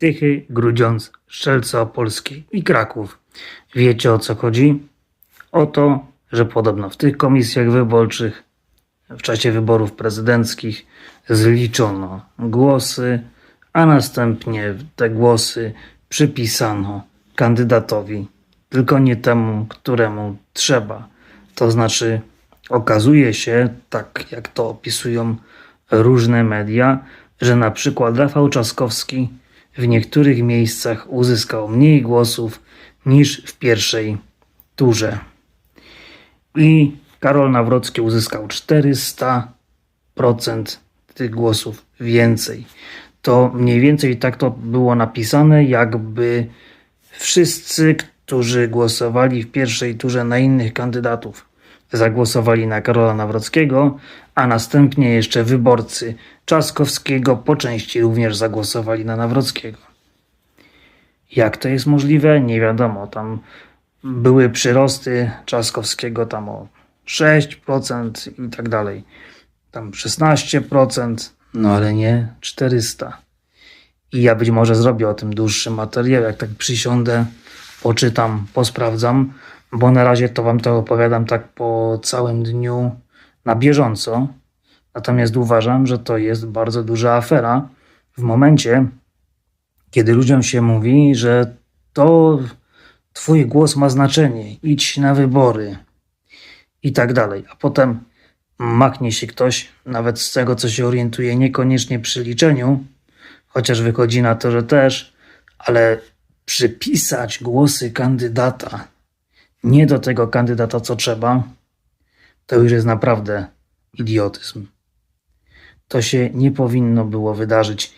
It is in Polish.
Tychy, Grudziądz, Strzelce Opolskiej i Kraków. Wiecie o co chodzi? O to, że podobno w tych komisjach wyborczych w czasie wyborów prezydenckich zliczono głosy, a następnie te głosy przypisano kandydatowi, tylko nie temu, któremu trzeba. To znaczy, okazuje się, tak jak to opisują różne media, że na przykład Rafał Trzaskowski w niektórych miejscach uzyskał mniej głosów niż w pierwszej turze. I Karol Nawrocki uzyskał 400% tych głosów więcej. To mniej więcej tak to było napisane, jakby wszyscy, którzy głosowali w pierwszej turze na innych kandydatów, zagłosowali na Karola Nawrockiego, a następnie jeszcze wyborcy Trzaskowskiego po części również zagłosowali na Nawrockiego. Jak to jest możliwe? Nie wiadomo. Tam były przyrosty Trzaskowskiego tam o 6% i tak dalej. Tam 16%, no ale nie 400. I ja być może zrobię o tym dłuższy materiał, jak tak przysiądę, poczytam, posprawdzam, bo na razie to wam to opowiadam tak po całym dniu na bieżąco. Natomiast uważam, że to jest bardzo duża afera w momencie, kiedy ludziom się mówi, że to twój głos ma znaczenie, idź na wybory i tak dalej. A potem machnie się ktoś, nawet z tego co się orientuje, niekoniecznie przy liczeniu, chociaż wychodzi na to, że też, ale przypisać głosy kandydata nie do tego kandydata, co trzeba, to już jest naprawdę idiotyzm. To się nie powinno było wydarzyć.